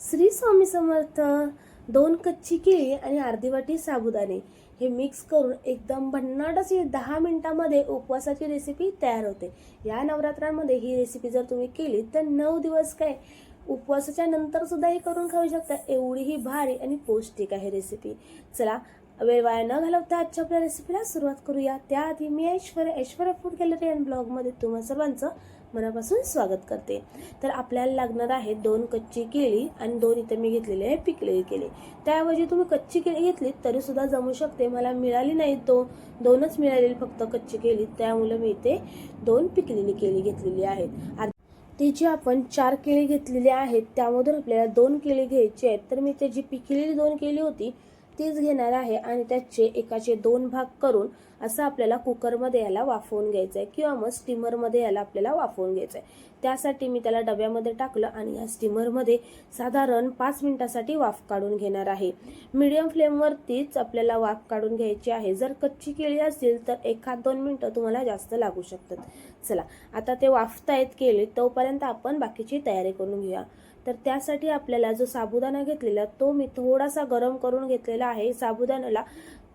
श्री स्वामी समर्थ दोन कच्ची केळी आणि अर्धी वाटी साबुदाणे. हे मिक्स करून एकदम भन्नाट अशी दहा मिनिटामध्ये उपवासाची रेसिपी तयार होते. या नवरात्रांमध्ये ही रेसिपी जर तुम्ही केली तर नऊ दिवस काय उपवासाच्या नंतर सुद्धा हे करून खाऊ शकता. एवढी ही भारी आणि पौष्टिक आहे रेसिपी चला वेळ वाया न घालवता आजच्या आपल्या रेसिपीला सुरुवात करूया. त्याआधी मी Aishwarya Aishwarya food gallery and ब्लॉगमध्ये तुम्हा सर्वांचं मनापासून स्वागत करते. तर आपल्याला लागणार आहे दोन कच्ची केळी आणि दोन इथे मी घेतलेले आहे पिकलेली केळी. त्याऐवजी तुम्ही कच्ची केळी घेतली तरी सुद्धा जमू शकते. मला मिळाली नाही तो. दोनच मिळालेली फक्त कच्ची केळी. त्यामुळे मी इथे दोन पिकलेली केळी घेतलेली आहेत. ती जी आपण चार केळी घेतलेली आहेत त्यामधून आपल्याला दोन केळी घ्यायची आहेत. तर मी ते जी पिकलेली दोन केळी होती तीच घेणार आहे आणि त्याचे एकाचे दोन भाग करून असं आपल्याला कुकरमध्ये याला वाफवून घ्यायचं आहे किंवा मग स्टीमरमध्ये याला आपल्याला वाफवून घ्यायचं आहे त्यासाठी मी त्याला डब्यामध्ये टाकलं आणि या स्टीमरमध्ये साधारण पाच मिनिटासाठी वाफ काढून घेणार आहे. मीडियम फ्लेमवरतीच आपल्याला वाफ काढून घ्यायची आहे. जर कच्ची केळी असेल तर एखाद दोन मिनटं तुम्हाला जास्त लागू शकतात. चला आता ते वाफतायत केळी तोपर्यंत आपण बाकीची तयारी करून घेऊया. तर त्यासाठी आपल्याला जो साबुदाणा घेतलेला तो मी थोडासा गरम करून घेतलेला आहे. साबुदाण्याला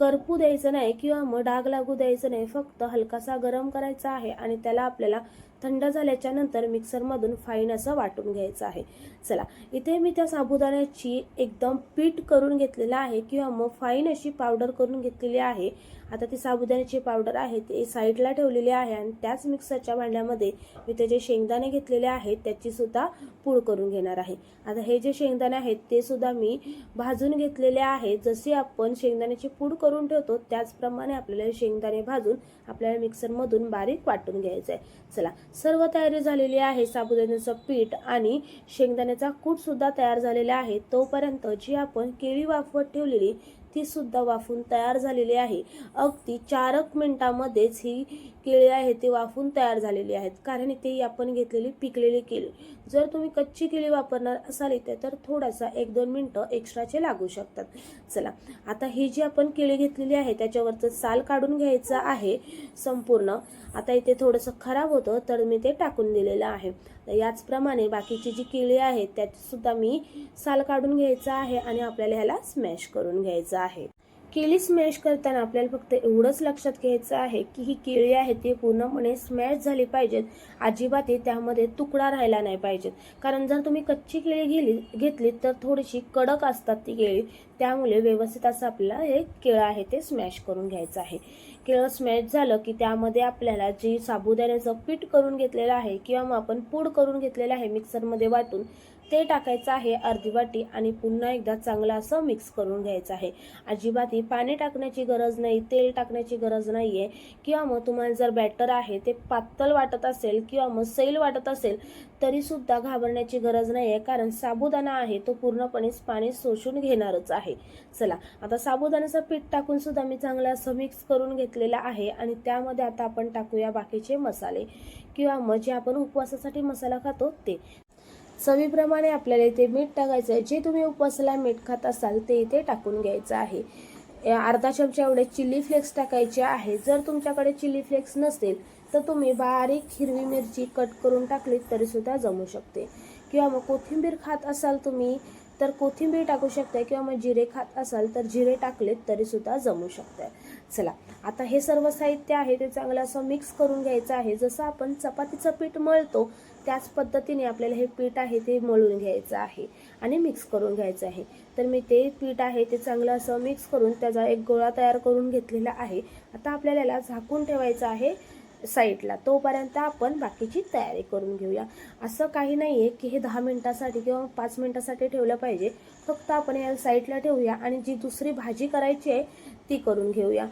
करपू द्यायचं नाही किंवा मग डाग लागू द्यायचं नाही. फक्त हलकासा गरम करायचा आहे आणि त्याला आपल्याला थंड झाल्याच्यानंतर मिक्सरमधून फाईन असं वाटून घ्यायचं आहे. चला इथे मी त्या साबुदाण्याची एकदम पीठ करून घेतलेलं आहे किंवा मग फाईन अशी पावडर करून घेतलेली आहे. आता ती साबुदाण्याची पावडर आहे ते साईडला ठेवलेली आहे आणि त्याच मिक्सरच्या भांड्यामध्ये मी ते जे शेंगदाणे घेतलेले आहेत त्याची सुद्धा पूड करून घेणार आहे. आता हे जे शेंगदाणे आहेत ते सुद्धा मी भाजून घेतलेले आहेत जसे आपण शेंगदाण्याची पूड करून ठेवतो त्याचप्रमाणे आपल्याला शेंगदाणे भाजून आपल्याला मिक्सरमधून बारीक वाटून घ्यायचं आहे चला सर्व तयारी झालेली आहे. साबुदाण्याचं पीठ आणि शेंगदाण्याचा कूट सुद्धा तयार झालेला आहे. तोपर्यंत जी आपण केळी वाफवत ठेवलेली ती सुद्धा वाफून तयार झालेली आहे. अगदी चारक मिनिटामध्येच ही केळी आहे ते वाफून तयार झालेली आहेत. कारण इथे आपण घेतलेली पिकलेली केळी. जर तुम्ही कच्ची केळी वापरणार असाल इथे तर थोडासा एक दोन मिनटं एक्स्ट्राचे लागू शकतात. चला आता ही जी आपण केळी घेतलेली आहे त्याच्यावरचं साल काढून घ्यायचं आहे संपूर्ण. आता इथे थोडंसं खराब होतं तर मी ते टाकून दिलेलं आहे. तर याचप्रमाणे बाकीची जी केळी आहेत त्याची सुद्धा मी साल काढून घ्यायचं आहे आणि आपल्याला ह्याला स्मॅश करून घ्यायचं आहे. केळी स्मॅश करताना आपल्याला फक्त एवढंच लक्षात घ्यायचं आहे की ही केळी आहे ती पूर्णपणे स्मॅश झाली पाहिजेत. अजिबातही त्यामध्ये तुकडा राहिला नाही पाहिजेत. कारण जर तुम्ही कच्ची केळी गेली घेतली तर थोडीशी कडक असतात ती केळी. त्यामुळे व्यवस्थित असं आपल्याला हे केळं आहे ते स्मॅश करून घ्यायचं आहे. केळं स्मॅश झालं की त्यामध्ये आपल्याला जी साबुदाण्याचं पीठ करून घेतलेलं आहे किंवा मग आपण पूड करून घेतलेलं आहे मिक्सरमध्ये वाटून ते टाकायचं आहे अर्धी वाटी आणि पुन्हा एकदा चांगलं असं मिक्स करून घ्यायचं आहे. अजिबाती पाणी टाकण्याची गरज नाही तेल टाकण्याची गरज नाही आहे किंवा मग तुम्हाला जर बॅटर आहे ते पातळ वाटत असेल किंवा मग सैल वाटत असेल तरीसुद्धा घाबरण्याची गरज नाही आहे कारण साबुदाणा आहे तो पूर्णपणे पाणी शोषून घेणारच आहे. चला आता साबुदाण्याचं पीठ टाकून सुद्धा मी चांगलं असं मिक्स करून घेतलेलं आहे आणि त्यामध्ये आता आपण टाकूया बाकीचे मसाले. किंवा मग जे आपण उपवासासाठी मसाला खातो ते. चवीप्रमाणे आपल्याला इथे मीठ टाकायचं आहे जे तुम्ही उपवासाला मीठ खात असाल ते इथे टाकून घ्यायचं आहे. अर्धा चमचा एवढे चिली फ्लेक्स टाकायचे आहे. जर तुमच्याकडे चिली फ्लेक्स नसेल तर तुम्ही बारीक हिरवी मिरची कट करून टाकलीत तरीसुद्धा जमू शकते. किंवा मग कोथिंबीर खात असाल तुम्ही तर कोथिंबीर टाकू शकता. किंवा मग जिरे खात असाल तर जिरे टाकलेत तरीसुद्धा जमू शकतं. चला आता हे सर्व साहित्य आहे ते चांगलं असं मिक्स करून घ्यायचं आहे. जसं आपण चपातीचं पीठ मळतो त्याच पद्धतीने आपल्याला हे पीठ आहे ते मळून घ्यायचं आहे आणि मिक्स करून घ्यायचं आहे. तर मी ते पीठ आहे ते चांगलं असं मिक्स करून त्याचा एक गोळा तयार करून घेतलेला आहे. आता आपल्याला याला झाकून ठेवायचं आहे साईडला. तोपर्यंत आपण बाकीची तयारी करून घेऊया. असं काही नाही आहे की हे दहा मिनटासाठी किंवा पाच मिनटासाठी ठेवलं पाहिजे. फक्त आपण या साईडला ठेवूया आणि जी दुसरी भाजी करायची आहे ती करून घेऊया.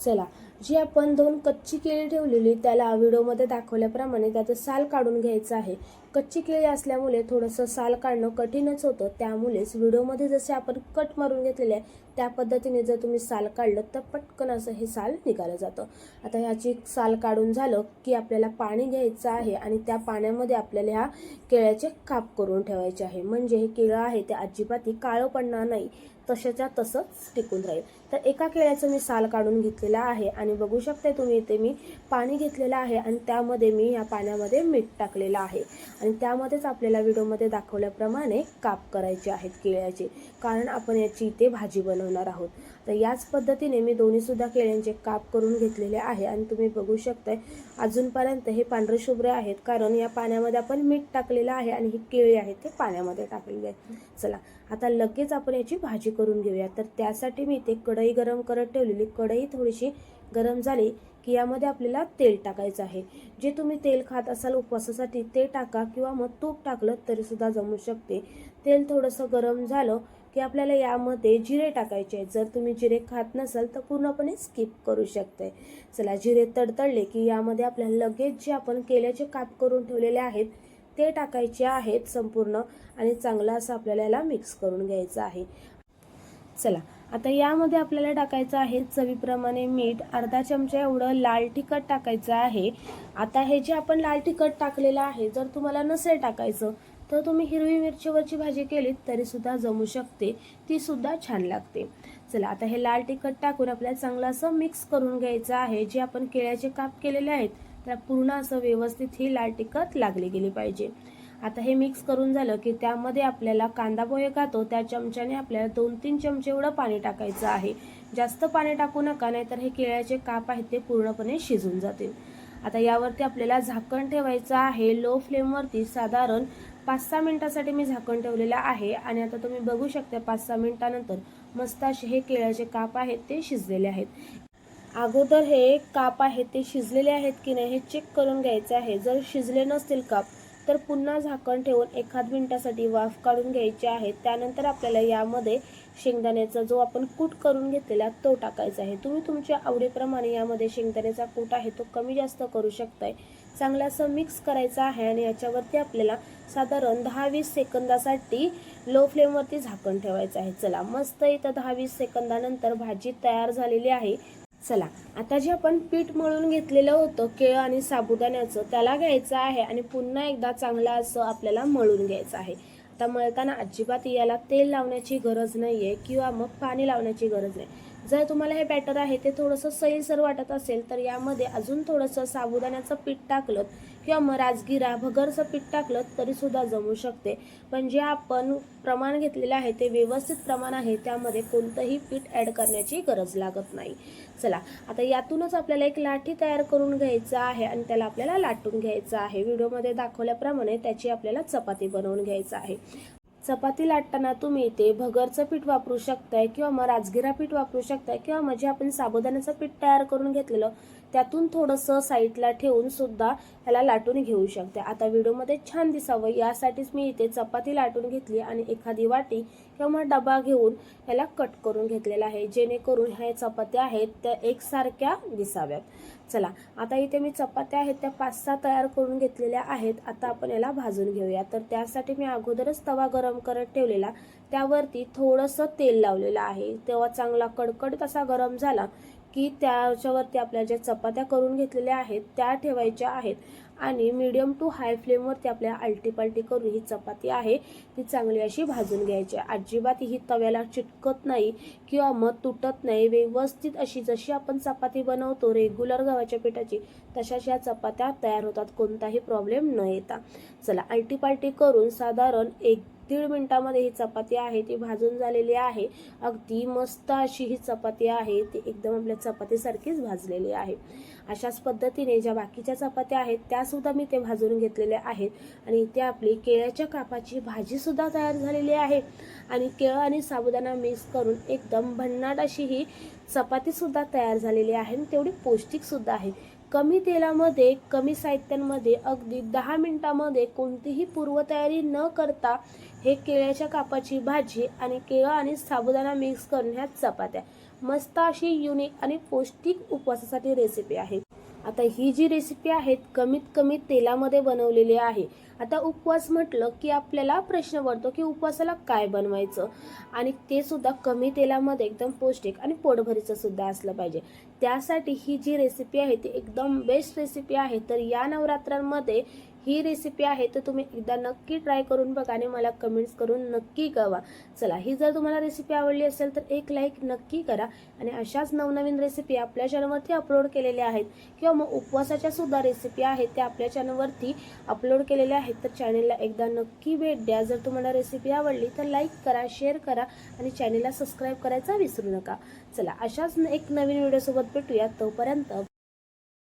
चला जी आपण दोन कच्ची केळी ठेवलेली त्याला व्हिडिओमध्ये दाखवल्याप्रमाणे त्याचं साल काढून घ्यायचं आहे. कच्ची केळी असल्यामुळे थोडंसं साल काढणं कठीणच होतं. त्यामुळेच व्हिडिओमध्ये जसे आपण कट मारून घेतलेले आहे त्या पद्धतीने जर तुम्ही साल काढलं तर पटकन असं हे साल निघालं जातं. आता ह्याची साल काढून झालं की आपल्याला पाणी घ्यायचं आहे आणि त्या पाण्यामध्ये आपल्याला ह्या केळ्याचे काप करून ठेवायचे आहे. म्हणजे हे केळं आहे ते अजिबातही काळं पडणार नाही. तशाच्या तसंच टिकून राहील. तर एका केळ्याचं मी साल काढून घेतलेलं आहे आणि आणि बघू शकता तुम्ही इथे मी पाणी घेतलेलं आहे आणि त्यामध्ये मी या पाण्यामध्ये मीठ टाकलेलं आहे. आणि त्यामध्येच आपल्याला व्हिडिओमध्ये दाखवल्याप्रमाणे काप करायचे आहेत केळ्याचे. कारण आपण याची इथे भाजी बनवणार आहोत. तर याच पद्धतीने मी दोन्हीसुद्धा केळ्यांचे काप करून घेतलेले आहे आणि तुम्ही बघू शकताय अजूनपर्यंत हे पांढरे शुभ्र आहेत. कारण या पाण्यामध्ये आपण मीठ टाकलेलं आहे आणि ही केळी आहेत ते पाण्यामध्ये टाकलेली आहेत. चला आता लगेच आपण याची भाजी करून घेऊया. तर त्यासाठी मी इथे कढई गरम करत ठेवलेली. कढई थोडीशी गरम झाली की यामध्ये आपल्याला तेल टाकायचं आहे. जे तुम्ही तेल खात असाल उपवासासाठी ते टाका किंवा मग तूप टाकलं तरीसुद्धा जमू शकते. तेल थोडंसं गरम झालं की आपल्याला यामध्ये जिरे टाकायचे आहेत. जर तुम्ही जिरे खात नसाल तर पूर्णपणे स्किप करू शकते. चला जिरे तडतडले की यामध्ये आपल्याला लगेच जे आपण केल्याचे काप करून ठेवलेले आहेत ते टाकायचे आहेत संपूर्ण आणि चांगलं असं आपल्याला याला मिक्स करून घ्यायचं आहे. चला आता यामध्ये आपल्याला टाकायचं आहे चवीप्रमाणे मीठ. अर्धा चमचा एवढं लाल तिखट टाकायचं आहे. आता हे जे आपण लाल तिखट टाकलेलं आहे जर तुम्हाला नसेल टाकायचं तर तुम्ही हिरवी मिरचीवरची भाजी केलीत तरीसुद्धा जमू शकते. ती सुद्धा छान लागते. चला आता हे लाल तिखट टाकून आपल्याला चांगलं असं मिक्स करून घ्यायचं आहे. जे आपण केळ्याचे काप केलेले आहेत त्याला पूर्ण असं व्यवस्थित ही लाल तिखट लागली गेली पाहिजे. आता हे मिक्स करून झालं की त्यामध्ये आपल्याला कांदा पोहे खातो त्या चमच्याने आपल्याला दोन तीन चमचे एवढं पाणी टाकायचं आहे. जास्त पाणी टाकू नका नाहीतर हे केळ्याचे काप आहेत ते पूर्णपणे शिजून जातील. आता यावरती आपल्याला झाकण ठेवायचं आहे. लो फ्लेमवरती साधारण पाच सहा मिनटासाठी मी झाकण ठेवलेलं आहे आणि आता तुम्ही बघू शकता पाच सहा मिनटानंतर मस्त असे हे केळ्याचे काप आहेत ते शिजलेले आहेत. अगोदर हे काप आहेत ते शिजलेले आहेत की नाही हे चेक करून घ्यायचे आहे. जर शिजले नसतील काप तर पुन्हा झाकण ठेवून एखाद मिनिटासाठी वाफ काढून घ्यायची आहे. त्यानंतर आपल्याला यामध्ये शेंगदाण्याचा जो आपण कूट करून घेतलेला तो टाकायचा आहे. तुम्ही तुमच्या आवडीप्रमाणे यामध्ये शेंगदाण्याचा कूट आहे तो कमी जास्त करू शकताय. चांगलं असं मिक्स करायचा आहे आणि याच्यावरती आपल्याला साधारण दहा वीस सेकंदासाठी लो फ्लेमवरती झाकण ठेवायचं आहे. चला मस्त इथं दहा वीस सेकंदानंतर भाजी तयार झालेली आहे. चला आता जे आपण पीठ मळून घेतलेलं होतं केळ आणि साबुदाण्याचं त्याला घ्यायचं आहे आणि पुन्हा एकदा चांगलं असं आपल्याला मळून घ्यायचं आहे. आता मळताना अजिबात याला तेल लावण्याची गरज नाही आहे किंवा मग पाणी लावण्याची गरज नाही. जर तुम्हाला हे बॅटर आहे ते थोडंसं सैलसर वाटत असेल तर यामध्ये अजून थोडंसं साबुदाण्याचं पीठ टाकलं किंवा मग राजगिरा भगरचं पीठ टाकलं तरीसुद्धा जमू शकते. पण जे आपण प्रमाण घेतलेलं आहे ते व्यवस्थित प्रमाण आहे त्यामध्ये कोणतंही पीठ ॲड करण्याची गरज लागत नाही. चला आता यातूनच आपल्याला एक लाठी तयार करून घ्यायचं आहे आणि त्याला आपल्याला लाटून घ्यायचं आहे. व्हिडिओमध्ये दाखवल्याप्रमाणे त्याची आपल्याला चपाती बनवून घ्यायचं आहे. चपाती लाटताना तुम्ही इथे भगरचं पीठ वापरू शकताय किंवा मग राजगिरा पीठ वापरू शकताय किंवा मग जे आपण साबुदाण्याचं पीठ तयार करून घेतलेलं त्यातून थोडंसं साईडला ठेवून सुद्धा त्याला लाटून घेऊ शकते. आता व्हिडिओमध्ये छान दिसावं यासाठीच मी इथे चपाती लाटून घेतली आणि एखादी वाटी किंवा डबा घेऊन याला कट करून घेतलेला आहे. जेणेकरून ह्या चपात्या आहेत त्या एकसारख्या दिसाव्यात. चला आता इथे मी चपात्या आहेत त्या पाच सहा तयार करून घेतलेल्या आहेत. आता आपण याला भाजून घेऊया. तर त्यासाठी मी अगोदरच तवा गरम करत ठेवलेला. त्यावरती थोडंसं तेल लावलेलं आहे. तेव्हा चांगला कडकडीत असा गरम झाला की त्याच्यावरती आपल्या ज्या चपात्या करून घेतलेल्या आहेत त्या ठेवायच्या आहेत. आणि मीडियम टू हाय फ्लेमवरती आपल्या आलटीपालटी करून ही चपाती आहे ती चांगली अशी भाजून घ्यायची अजिबात ही तव्याला चिटकत नाही किंवा मग तुटत नाही. व्यवस्थित अशी जशी आपण चपाती बनवतो रेग्युलर गव्हाच्या पिठाची तशाच या चपात्या तयार होतात. कोणताही प्रॉब्लेम न येता. चला आलटीपालटी करून साधारण एक दीड मिनटामध्ये ही चपाती आहे ती भाजून झालेली आहे. अगदी मस्त अशी ही चपाती आहे ती एकदम आपल्या चपातीसारखीच भाजलेली आहे. अशाच पद्धतीने ज्या बाकीच्या चपात्या आहेत त्यासुद्धा मी ते भाजून घेतलेल्या आहेत. आणि इथे आपली केळ्याच्या कापाची भाजीसुद्धा तयार झालेली आहे. आणि केळं आणि साबुदाणा मिक्स करून एकदम भन्नाट अशी ही चपातीसुद्धा तयार झालेली आहे आणि तेवढी पौष्टिकसुद्धा आहे. कमी तेलामध्ये कमी साहित्यांमध्ये अगदी दहा मिनटामध्ये कोणतीही पूर्वतयारी न करता हे केळ्याच्या कापाची भाजी आणि केळं आणि साबुदाणा मिक्स करून ह्या चपात्या. मस्त अशी युनिक आणि पौष्टिक उपवासासाठी रेसिपी आहे आता ही जी रेसिपी आहेत कमीत कमी तेलामध्ये बनवलेली आहे. आता उपवास म्हटलं की आपल्याला प्रश्न पडतो की उपवासाला काय बनवायचं? आणि ते सुद्धा कमी तेलामध्ये एकदम पौष्टिक आणि पोटभरीचं सुद्धा असलं पाहिजे. त्यासाठी ही जी रेसिपी आहे ती एकदम बेस्ट रेसिपी आहे. तर या नवरात्रांमध्ये ही रेसिपी आहे तर तुम्ही एकदा नक्की ट्राय करून बघा आणि मला कमेंट्स करून नक्की कळवा. चला ही जर तुम्हाला रेसिपी आवडली असेल तर एक लाईक नक्की करा आणि अशाच नवनवीन रेसिपी आपल्या चॅनलवरती अपलोड केलेल्या आहेत किंवा मग उपवासाच्या सुद्धा रेसिपी आहेत त्या आपल्या चॅनलवरती अपलोड केलेल्या आहेत तर चॅनलला एकदा नक्की भेट द्या. जर तुम्हाला रेसिपी आवडली तर लाईक करा शेअर करा आणि चॅनलला सबस्क्राईब करायचा विसरू नका. चला अशाच एक नवीन व्हिडिओसोबत भेटूया. तोपर्यंत